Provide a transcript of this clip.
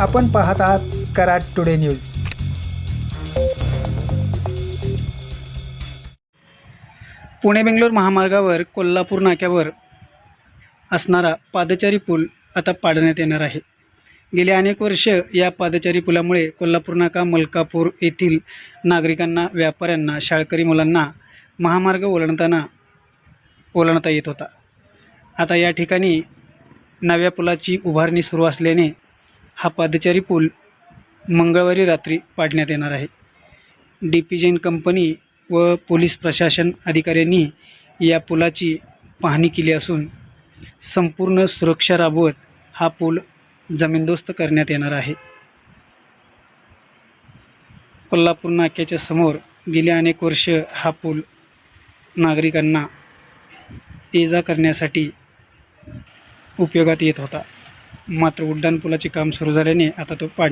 आपण पाहत आहात कराड टुडे न्यूज. पुणे बेंगलोर महामार्गावर कोल्हापूर नाक्यावर असणारा पादचारी पूल आता पाडण्यात येणार आहे. गेली अनेक वर्ष या पादचारी पुलामुळे कोल्हापूर नाका मलकापूर येथील नागरिकांना व्यापाऱ्यांना शाळकरी मुलांना महामार्ग ओलांडताना ओलांडता येत होता. आता या ठिकाणी नव्या पुलाची उभारणी सुरू असल्याने हा पादचारी पूल मंगळवारी रात्री पाडण्यात येणार आहे. डी पी जैन कंपनी व पोलीस प्रशासन अधिकाऱ्यांनी या पुलाची पाहणी केली असून संपूर्ण सुरक्षा राबवत हा पूल जमीनदोस्त करण्यात येणार आहे. कोल्हापूर नाक्याच्या समोर गेली अनेक वर्ष हा पूल नागरिकांना ये जा करण्यासाठी उपयोगात येत होता. मात्र उड्डाणपुलाचे काम सुरू झाल्याने आता तो पाणी